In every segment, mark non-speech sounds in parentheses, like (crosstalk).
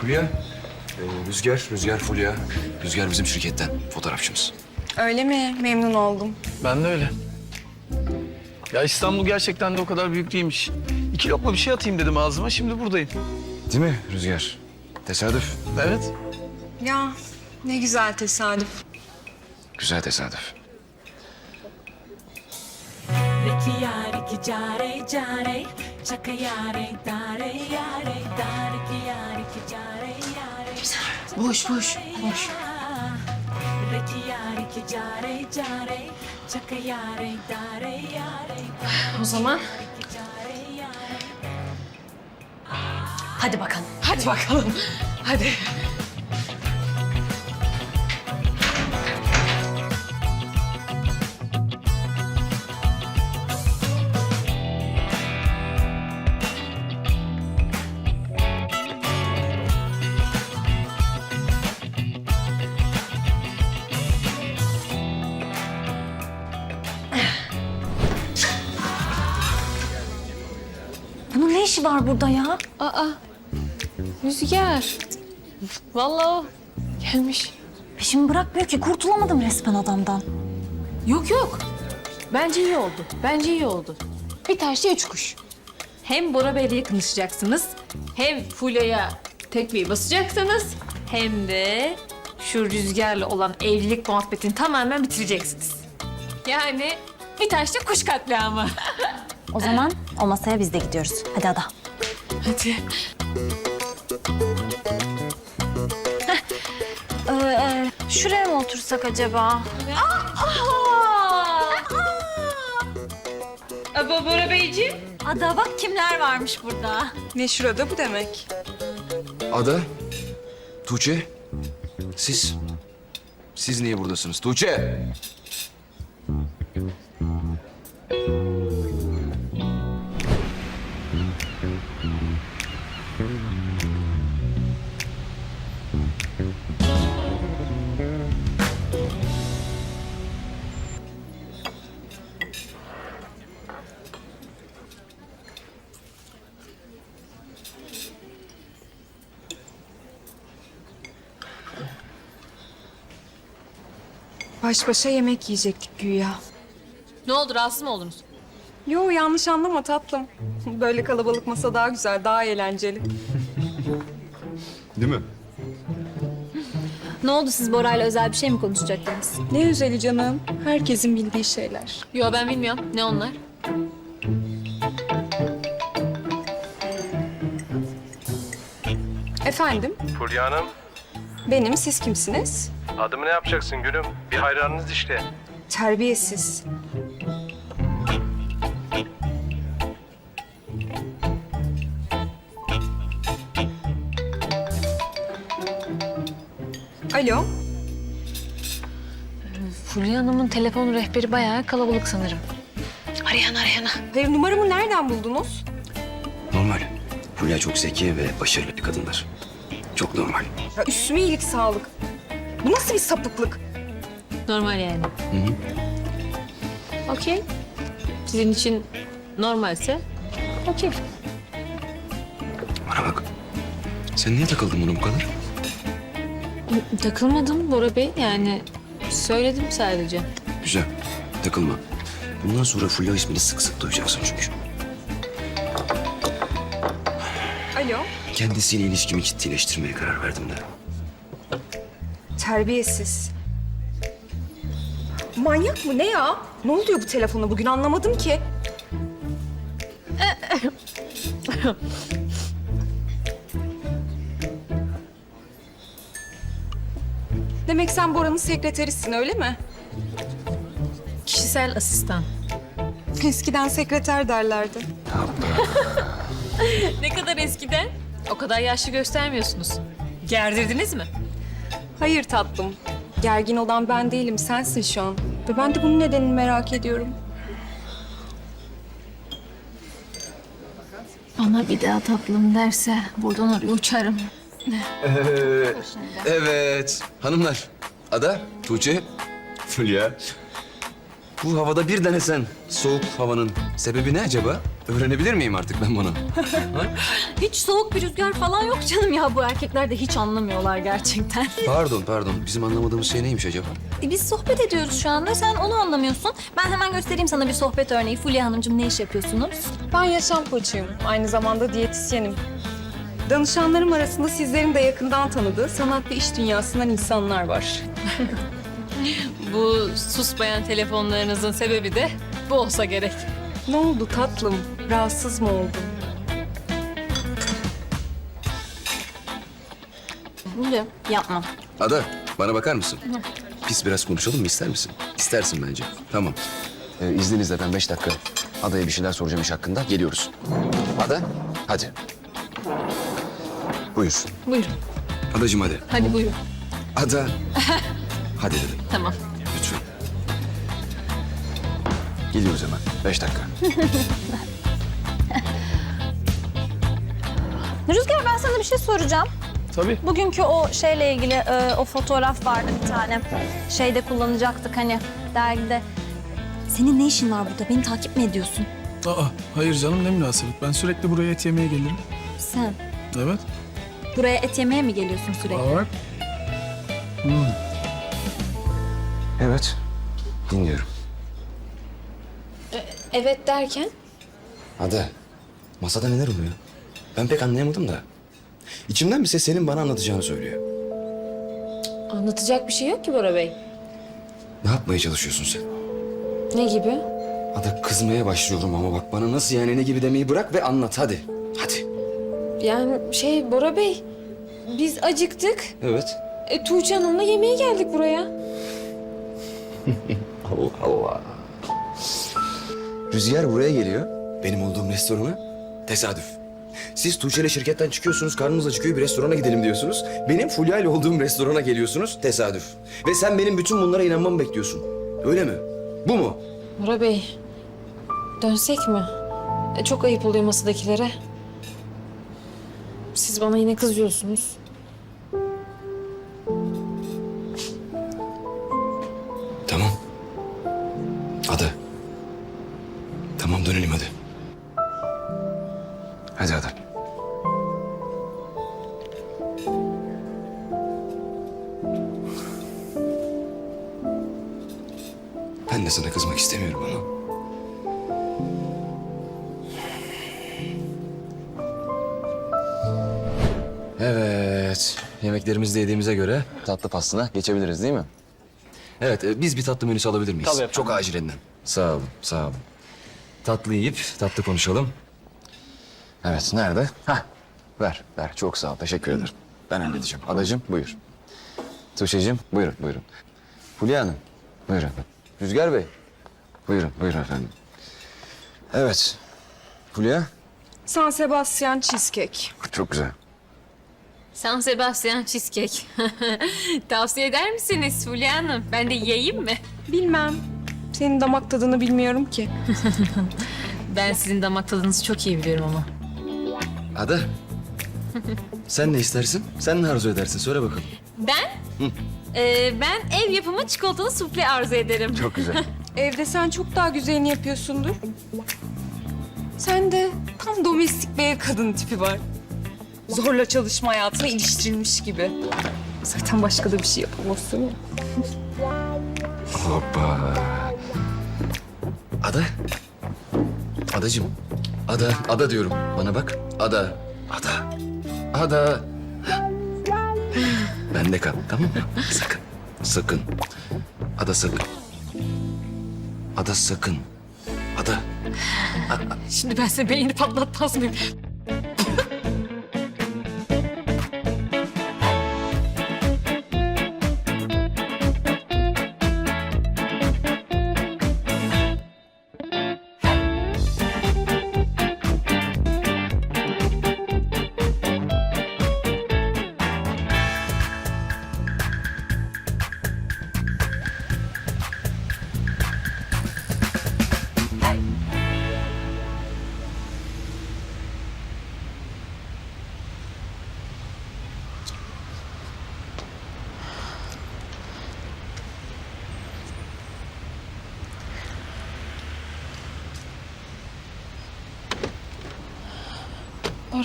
Fulya. Ee, Rüzgar, Rüzgar Fulya. Rüzgar bizim şirketten, fotoğrafçımız. Öyle mi? Memnun oldum. Ben de öyle. Ya İstanbul gerçekten de o kadar büyük değilmiş. İki lokma bir şey atayım dedim ağzıma. Şimdi buradayım. Değil mi Rüzgar? Tesadüf. Evet. Ya ne güzel tesadüf. Güzel tesadüf. Riki yare ki jare jare Chaka yare dare yare dare ki Boş boş boş. O zaman hadi bakalım. Hadi bakalım. Hadi. Bunun ne işi var burada ya? Aa. Rüzgar. Vallahi o gelmiş. Peşimi bırakmıyor ki. Kurtulamadım resmen adamdan. Yok yok. Bence iyi oldu. Bence iyi oldu. Bir taşla üç kuş. Hem Bora Bey'le yakınlaşacaksınız. Hem Fulya'ya tekmeyi basacaksınız. Hem de şu rüzgarla olan evlilik muhabbetini tamamen bitireceksiniz. Yani bir taşla kuş katliamı. O zaman o masaya biz de gidiyoruz. Hadi Ada. Hadi. Ee, e, şuraya mı otursak acaba? Aba Bora Beyciğim. Ada bak kimler varmış burada. Ne şurada bu demek? Ada, Tuğçe, siz... Siz niye buradasınız? Tuğçe! Baş başa yemek yiyecektik güya. Ne oldu rahatsız mı oldunuz? Yo yanlış anlama tatlım. Böyle kalabalık masa daha güzel, daha eğlenceli. Değil mi? Ne oldu siz Bora'yla özel bir şey mi konuşacaktınız? Ne özeli canım. Herkesin bildiği şeyler. Yo ben bilmiyorum. Ne onlar? Efendim, Fulya Hanım, benim siz kimsiniz? Adımı ne yapacaksın gülüm? Bir hayranınız işte. Terbiyesiz. Alo, Fulya Hanım'ın telefon rehberi bayağı kalabalık sanırım. Arayan arayana. hayır numaramı nereden buldunuz? Normal. Fulya çok zeki ve başarılı bir kadınlar. Çok normal. Ya üstüme iyilik sağlık. Bu nasıl bir sapıklık? Normal yani. Okey. Sizin için normalse okey. Bana bak. Sen niye takıldın buna bu kadar? Takılmadım Bora Bey yani söyledim sadece. Güzel. Takılma. Bundan sonra Fulya ismini sık sık duyacaksın çünkü. Alo, Kendisiyle ilişkimi ciddileştirmeye karar verdim de. Terbiyesiz. Manyak mı ne ya? Ne oluyor bu telefona bugün anlamadım ki. (laughs) Demek sen Bora'nın sekreterisin öyle mi? Kişisel asistan. Eskiden sekreter derlerdi. (laughs) Ne kadar eskiden? O kadar yaşlı göstermiyorsunuz. Gerdirdiniz mi? Hayır tatlım. Gergin olan ben değilim, sensin şu an. Ve ben de bunun nedenini merak ediyorum. Bana bir daha tatlım derse buradan oraya uçarım. Evet. Hanımlar. Ada, Tuğçe, Fulya. Bu havada bir denesen soğuk havanın sebebi ne acaba? Öğrenebilir miyim artık ben bunu? (laughs) Hiç soğuk bir rüzgar falan yok canım ya. Bu erkekler de hiç anlamıyorlar gerçekten. (laughs) Pardon pardon. Bizim anlamadığımız şey neymiş acaba? E, Biz sohbet ediyoruz şu anda. Sen onu anlamıyorsun. Ben hemen göstereyim sana bir sohbet örneği. Fulya Hanımcığım ne iş yapıyorsunuz? Ben yaşam koçuyum. Aynı zamanda diyetisyenim. Danışanlarım arasında sizlerin de yakından tanıdığı sanat ve iş dünyasından insanlar var. (laughs) Bu susmayan telefonlarınızın sebebi de bu olsa gerek. Ne oldu tatlım? Rahatsız mı oldun? Fulya yapma. Ada bana bakar mısın? Biz biraz konuşalım mı ister misin? İstersin bence. Tamam. Ee, izninizle ben beş dakika Ada'ya bir şeyler soracağım iş hakkında. Geliyoruz. Ada hadi. Buyur. Buyurun. Adacığım hadi. Hadi buyurun. Ada. (laughs) hadi dedim Tamam. lütfen. Geliyoruz hemen. Beş dakika. (laughs) Rüzgar ben sana bir şey soracağım. Tabii. Bugünkü o şeyle ilgili e, o fotoğraf vardı bir tane. Şeyde kullanacaktık hani dergide. Senin ne işin var burada? Beni takip mi ediyorsun? Aa, hayır canım ne münasebet. Ben sürekli buraya et yemeye gelirim. Sen Evet. buraya et yemeye mi geliyorsun sürekli? Var. Evet. Dinliyorum. Evet derken? Ada. Masada neler oluyor? Ben pek anlayamadım da. İçimden bir ses senin bana anlatacağını söylüyor. Anlatacak bir şey yok ki Bora Bey. Ne yapmaya çalışıyorsun sen? Ne gibi? Ada kızmaya başlıyorum ama bak bana nasıl yani ne gibi demeyi bırak ve anlat hadi. Hadi. Yani şey Bora Bey, biz acıktık. Evet. E, Tuğçe Hanım'la yemeğe geldik buraya. (laughs) Allah Allah. Rüzgar buraya geliyor. Benim olduğum restorana. Tesadüf. Siz Tuğçe ile şirketten çıkıyorsunuz, karnınız acıkıyor, bir restorana gidelim diyorsunuz. Benim Fulya ile olduğum restorana geliyorsunuz, tesadüf. Ve sen benim bütün bunlara inanmamı bekliyorsun. Öyle mi? Bu mu? Bora Bey, dönsek mi? E, çok ayıp oluyor masadakilere. Siz bana yine kızıyorsunuz. Tamam. Hadi. Tamam dönelim hadi. Hadi hadi. Ben de sana kızmak istemiyorum ama. Evet. Yemeklerimizi de yediğimize göre tatlı pastına geçebiliriz değil mi? Evet, e, biz bir tatlı menüsü alabilir miyiz? Tabii efendim. Çok acilinden. Sağ olun, sağ olun. Tatlı yiyip tatlı konuşalım. Evet, nerede? Hah, ver, ver. Çok sağ ol, teşekkür ederim. Ben halledeceğim. Adacığım, buyur. Tuğçe'cim, buyurun, buyurun. Fulya Hanım, buyurun. Rüzgar Bey, buyurun, buyurun efendim. Evet, Fulya, San Sebastian Cheesecake. çok güzel. San Sebastian Cheesecake. (laughs) Tavsiye eder misiniz Fulya Hanım? Ben de yiyeyim mi? Bilmem. Senin damak tadını bilmiyorum ki. (laughs) Ben sizin damak tadınızı çok iyi biliyorum ama. Ada, sen ne istersin? Sen ne arzu edersin? Söyle bakalım. Ben? Ee, ben ev yapımı çikolatalı sufle arzu ederim. Çok güzel. (laughs) Evde sen çok daha güzelini yapıyorsundur. Sen de tam domestik bir ev kadın tipi var. Zorla çalışma hayatına iliştirilmiş gibi. Zaten başka da bir şey yapamazsın ya. Hoppa. Ada. Adacığım. Ada. Ada diyorum. Bana bak. Ada. Ada. Ada. (gasps) Bende kal. Tamam mı? Sakın. Sakın. Ada sakın. Ada sakın. Ada. Şimdi ben senin beynini patlatmaz mıyım?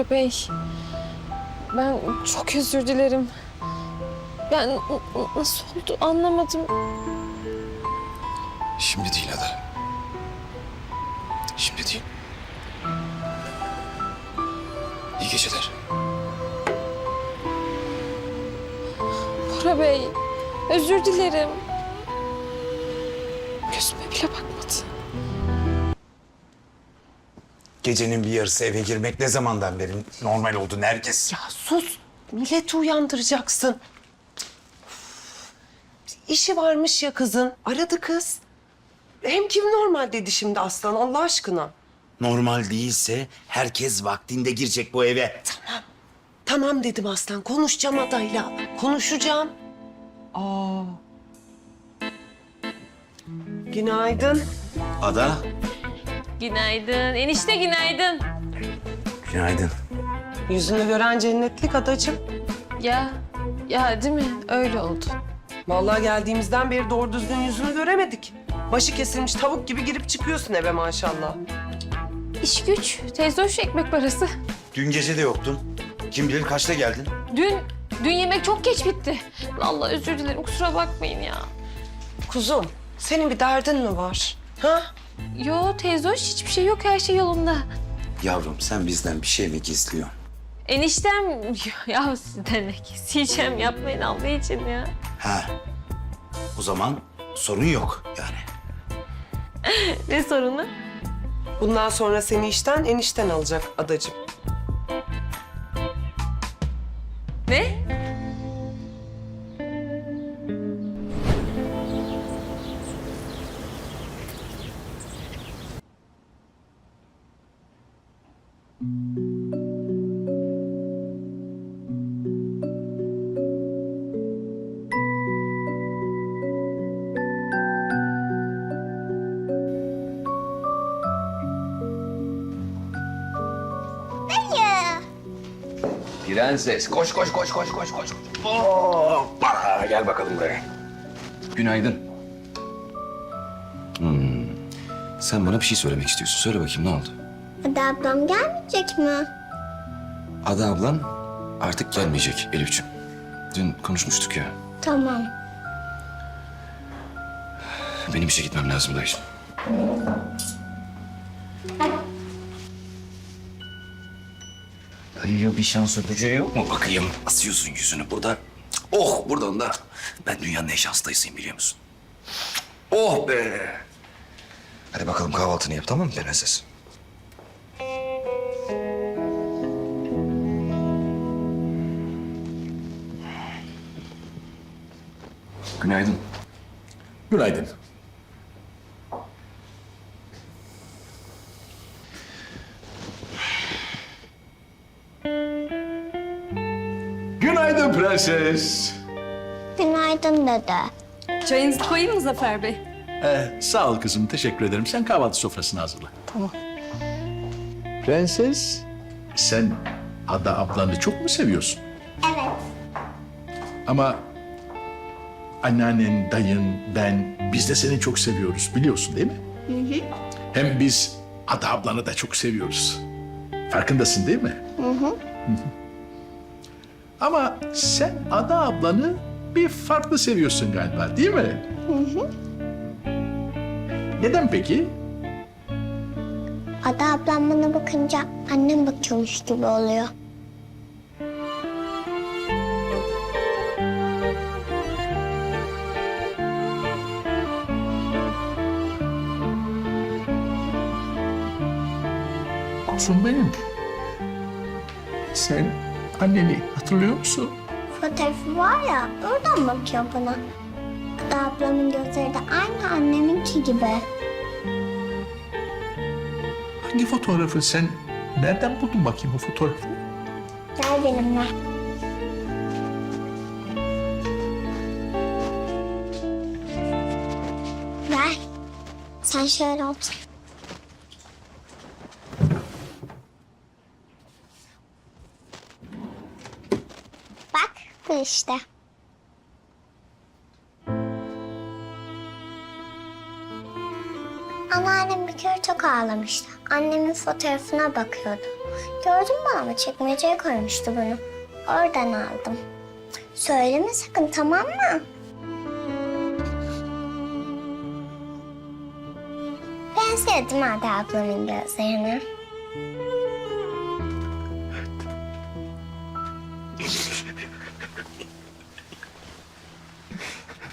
Bora Bey, ben çok özür dilerim. Ben nasıl oldu anlamadım. Şimdi değil Ada. Şimdi değil. İyi geceler. Bora Bey, özür dilerim. Gözüme bile bakmadı. Gecenin bir yarısı eve girmek ne zamandan beri normal oldu herkes? Ya sus. Milleti uyandıracaksın. İşi varmış ya kızın. Aradı kız. Hem kim normal dedi şimdi Aslan Allah aşkına. Normal değilse herkes vaktinde girecek bu eve. Tamam dedim Aslan. Konuşacağım adayla. Konuşacağım. Aa. Günaydın. Ada. Günaydın. Enişte günaydın. Günaydın. Yüzünü gören cennetlik adacığım. Ya, ya değil mi? Öyle oldu. Vallahi geldiğimizden beri doğru düzgün yüzünü göremedik. Başı kesilmiş tavuk gibi girip çıkıyorsun eve maşallah. İş güç. Teyze hoş ekmek parası. Dün gece de yoktun. Kim bilir kaçta geldin? Dün, dün yemek çok geç bitti. Vallahi özür dilerim. Kusura bakmayın ya. Kuzum, senin bir derdin mi var? Ha? Yo teyze hoş hiçbir şey yok. Her şey yolunda. Yavrum sen bizden bir şey mi gizliyorsun? Eniştem ya sizden ne keseceğim yapmayın Allah için ya. Ha. O zaman sorun yok yani. (laughs) Ne sorunu? Bundan sonra seni işten enişten alacak adacığım. Prenses koş koş koş koş koş koş. Hoppa gel bakalım buraya. Günaydın. Hmm. Sen bana bir şey söylemek istiyorsun. Söyle bakayım ne oldu? Hadi ablam gelmeyecek mi? Ada ablan artık gelmeyecek Elif'ciğim. Dün konuşmuştuk ya. Tamam. Benim işe gitmem lazım dayıcığım. Dayıya bir şans öpeceği yok mu? Bakayım asıyorsun yüzünü burada. Oh buradan da. Ben dünyanın en şanslı dayısıyım biliyor musun? Oh be. Hadi bakalım kahvaltını yap tamam mı prenses? Günaydın. Günaydın. Prenses. Günaydın dede. Çayınızı koyayım mı Zafer Bey? Ee, sağ ol kızım, teşekkür ederim. Sen kahvaltı sofrasını hazırla. Tamam. Prenses, sen Ada ablanı çok mu seviyorsun? Evet. Ama anneannen, dayın, ben, biz de seni çok seviyoruz biliyorsun değil mi? Hı hı. Hem biz Ada ablanı da çok seviyoruz. Farkındasın değil mi? Hı hı. Ama sen Ada ablanı bir farklı seviyorsun galiba değil mi? Hı hı. Neden peki? Ada ablam bana bakınca annem bakıyormuş gibi oluyor. Kuzum benim. Sen anneni hatırlıyor musun? Fotoğrafı var ya oradan bakıyor bana. Ada ablamın gözleri de aynı anneminki gibi. Hangi fotoğrafı sen nereden buldun bakayım o fotoğrafı? Gel benimle. Ver. Sen şöyle otur. Bu işte. Anneannem bir kere çok ağlamıştı. Annemin fotoğrafına bakıyordu. Gördüm mü ama çekmeceye koymuştu bunu. Oradan aldım. Söyleme sakın tamam mı? Ben sevdim Ada ablanın gözlerini.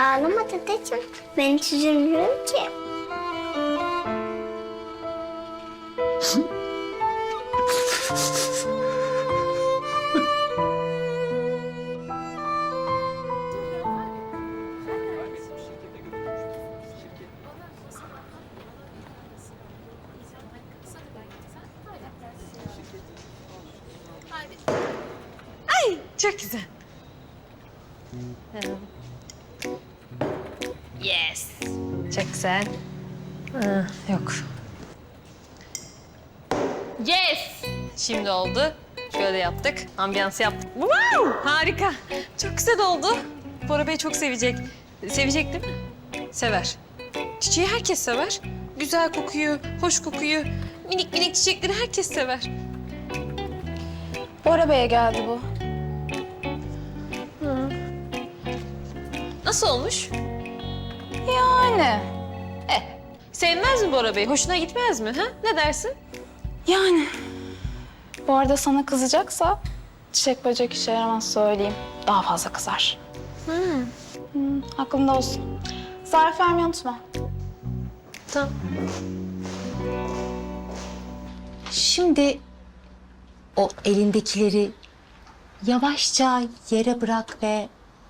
Ağlama dedeciğim. Ben hiç üzülmüyorum ki. Çok güzel. Yes. Çok güzel. Ah, yok. Yes. Şimdi oldu. Şöyle yaptık. Ambiyans yaptık. Wow! Harika. Çok güzel oldu. Bora Bey çok sevecek. Sevecek değil mi? Sever. Çiçeği herkes sever. Güzel kokuyu, hoş kokuyu, minik minik çiçekleri herkes sever. Bora Bey'e geldi bu. Nasıl olmuş? Yani. Eh, sevmez mi Bora Bey? Hoşuna gitmez mi? Ha? Ne dersin? Yani. Bu arada sana kızacaksa çiçek böcek işe yaramaz söyleyeyim. Daha fazla kızar. Hmm, aklında olsun. Zarf vermeyi unutma. Tamam. Şimdi o elindekileri yavaşça yere bırak ve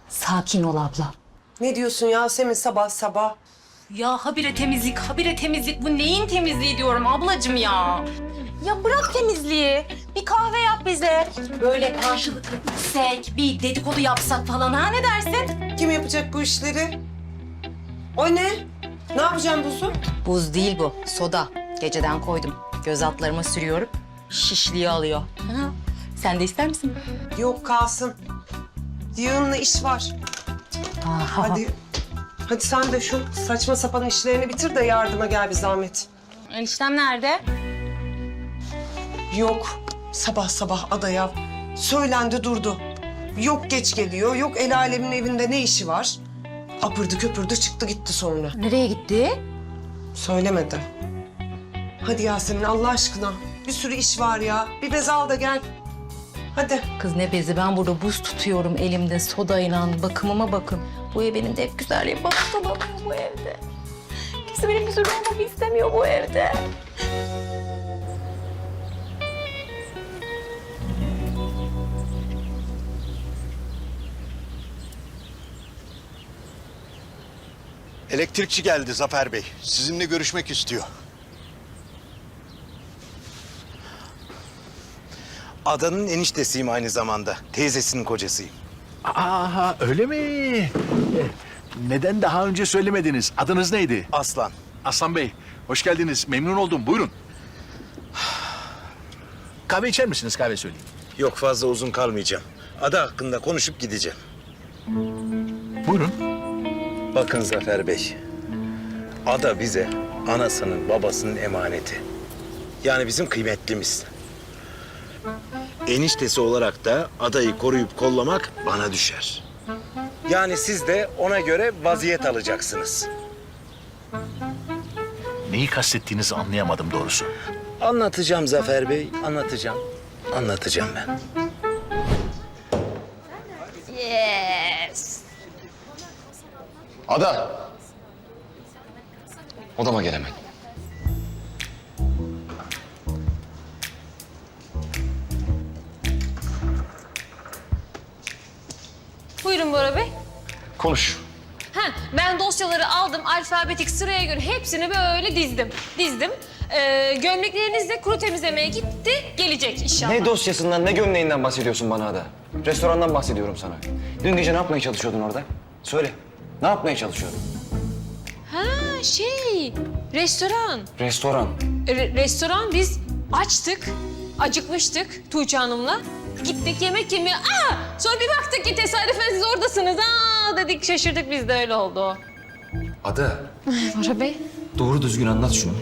sakin ol abla. Ne diyorsun Yasemin sabah sabah? Ya habire temizlik, habire temizlik. Bu neyin temizliği diyorum ablacığım ya. Ya bırak temizliği. Bir kahve yap bize. Böyle karşılıklı içsek, bir dedikodu yapsak falan ha ne dersin? Kim yapacak bu işleri? O ne? Ne yapacaksın buzu? Buz değil bu, soda. Geceden koydum. Göz altlarıma sürüyorum. Şişliği alıyor. Ha, Sen de ister misin? Yok kalsın. Yığınla iş var. Hadi. Hadi sen de şu saçma sapan işlerini bitir de yardıma gel bir zahmet. Eniştem nerede? Yok. Sabah sabah adaya söylendi durdu. Yok geç geliyor, yok el alemin evinde ne işi var? Apırdı köpürdü çıktı gitti sonra. Nereye gitti? Söylemedi. Hadi Yasemin Allah aşkına. Bir sürü iş var ya. Bir bez al da gel. Hadi. Kız ne bezi ben burada buz tutuyorum elimde sodayla bakımıma bakın. Bu ev benim de hep güzelliğim bakımlanıyor bu evde. Kimse benim güzel olmamı istemiyor bu evde. Elektrikçi geldi Zafer Bey. Sizinle görüşmek istiyor. Adanın eniştesiyim aynı zamanda. Teyzesinin kocasıyım. Aha öyle mi? Eh, Neden daha önce söylemediniz? Adınız neydi? Aslan. Aslan Bey, hoş geldiniz. Memnun oldum. Buyurun. Kahve içer misiniz? Kahve söyleyeyim. Yok fazla uzun kalmayacağım. Ada hakkında konuşup gideceğim. Buyurun. Bakın Zafer Bey. Ada bize anasının babasının emaneti. Yani bizim kıymetlimiz. Eniştesi olarak da adayı koruyup kollamak bana düşer. Yani siz de ona göre vaziyet alacaksınız. Neyi kastettiğinizi anlayamadım doğrusu. Anlatacağım Zafer Bey, anlatacağım. Anlatacağım ben. Yes. Ada! Odama gel Buyurun Bora Bey. Konuş. Ha, ben dosyaları aldım alfabetik sıraya göre hepsini böyle dizdim. Dizdim. Ee, gömlekleriniz de kuru temizlemeye gitti. Gelecek inşallah. Ne dosyasından, ne gömleğinden bahsediyorsun bana Ada? Restorandan bahsediyorum sana. Dün gece ne yapmaya çalışıyordun orada? Söyle. Ne yapmaya çalışıyordun? Ha şey, restoran. Restoran. Re- restoran biz açtık. Acıkmıştık Tuğçe Hanım'la. Gittik yemek yemeye. Aa! Sonra bir baktık ki. Aa dedik şaşırdık biz de öyle oldu. Ada, Bora Bey. doğru düzgün anlat şunu.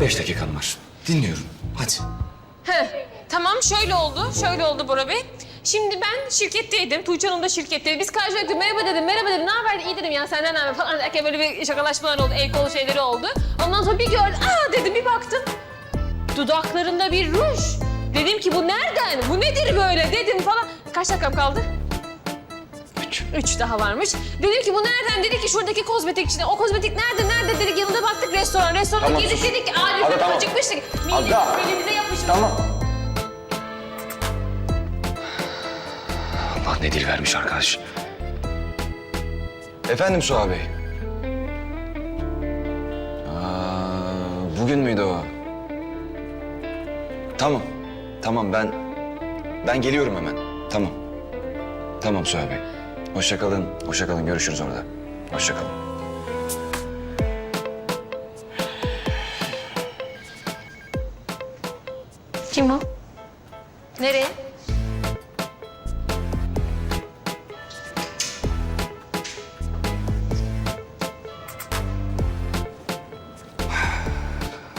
Beş dakikan var. Dinliyorum. Hadi. Heh, tamam şöyle oldu, şöyle oldu Bora Bey. Şimdi ben şirketteydim, Tuğçe Hanım da şirketteydi. Biz karşılaştık, merhaba dedim, merhaba dedim, ne haber, iyi dedim ya senden ne haber falan derken böyle bir şakalaşmalar oldu, el kol şeyleri oldu. Ondan sonra bir gördüm, aa dedim bir baktım. Dudaklarında bir ruj. Dedim ki bu nereden, bu nedir böyle dedim falan. Kaç dakikam kaldı? Üç. Üç daha varmış. Dedim ki bu nereden? Dedi ki şuradaki kozmetikçiden. O kozmetik nerede? Nerede dedik. Yanında baktık restoran. Restorana Tamam, girdik sus. dedik ki Ada, tamam. acıkmıştık. Ada. midemize yapışmış. Tamam. Allah ne dil vermiş arkadaş. Efendim Suha Bey. Aa, bugün müydü o? Tamam. Tamam ben ben geliyorum hemen. Tamam. Tamam Suha Bey. Hoşça kalın. Hoşça kalın. Görüşürüz orada. Hoşça kalın. Kim o? Nereye?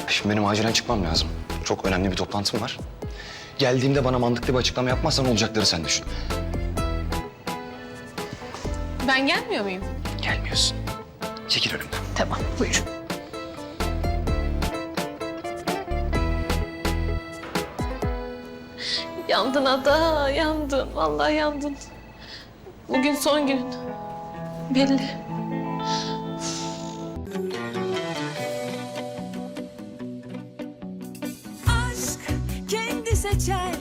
Şimdi benim acilen çıkmam lazım. Çok önemli bir toplantım var. Geldiğimde bana mantıklı bir açıklama yapmazsan olacakları sen düşün. Ben gelmiyor muyum? Gelmiyorsun. Çekil önümden. Tamam, buyur. Yandın ada, yandın. Vallahi yandın. Bugün son gün. Belli. time.